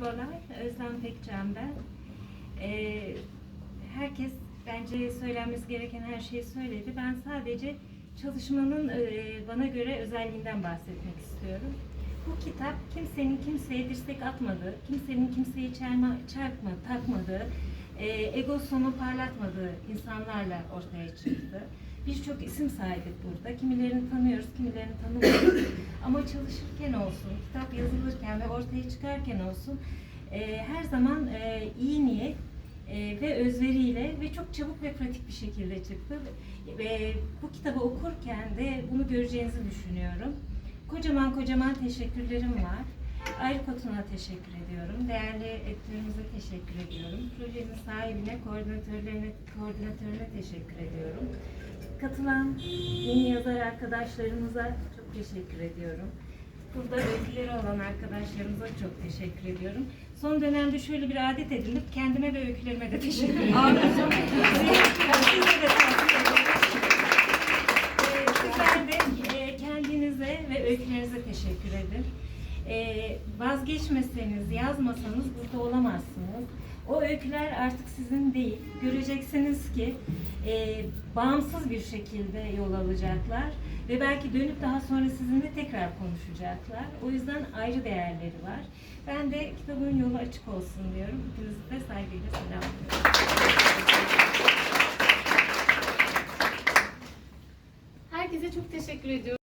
Merhabalar, Özlem Pekcan ben. Ee, herkes bence söylenmesi gereken her şeyi söyledi. Ben sadece çalışmanın e, bana göre özelliğinden bahsetmek istiyorum. Bu kitap kimsenin kimseye dirsek atmadığı, kimsenin kimseyi çarma, çarpma, takmadığı, e, egosunu parlatmadığı insanlarla ortaya çıktı. Birçok isim saydık burada. Kimilerini tanıyoruz, kimilerini tanımıyoruz. Ama çalışırken olsun, kitap yazılırken ve ortaya çıkarken olsun e, her zaman e, iyi niyet e, ve özveriyle ve çok çabuk ve pratik bir şekilde çıktı. Ve bu kitabı okurken de bunu göreceğinizi düşünüyorum. Kocaman kocaman teşekkürlerim var. Ayrı Kotun'a teşekkür ediyorum. Değerli editörümüze teşekkür ediyorum. Projenin sahibine, koordinatörlerine, koordinatörüne teşekkür ediyorum. Katılan yeni yazar arkadaşlarımıza çok teşekkür ediyorum. Burada öyküleri olan arkadaşlarımıza çok teşekkür ediyorum. Son dönemde şöyle bir adet edinip kendime ve öykülerime de teşekkür ediyorum. Size de tavsiye ederim. Ee, Sizler de e, kendinize ve öykülerinize teşekkür edin. Ee, vazgeçmeseniz, yazmasanız burada olamazsınız. O öyküler artık sizin değil. Göreceksiniz ki e, bağımsız bir şekilde yol alacaklar ve belki dönüp daha sonra sizinle tekrar konuşacaklar. O yüzden ayrı değerleri var. Ben de kitabın yolu açık olsun diyorum. Hepinizi de saygıyla selamlıyorum. Herkese çok teşekkür ediyorum.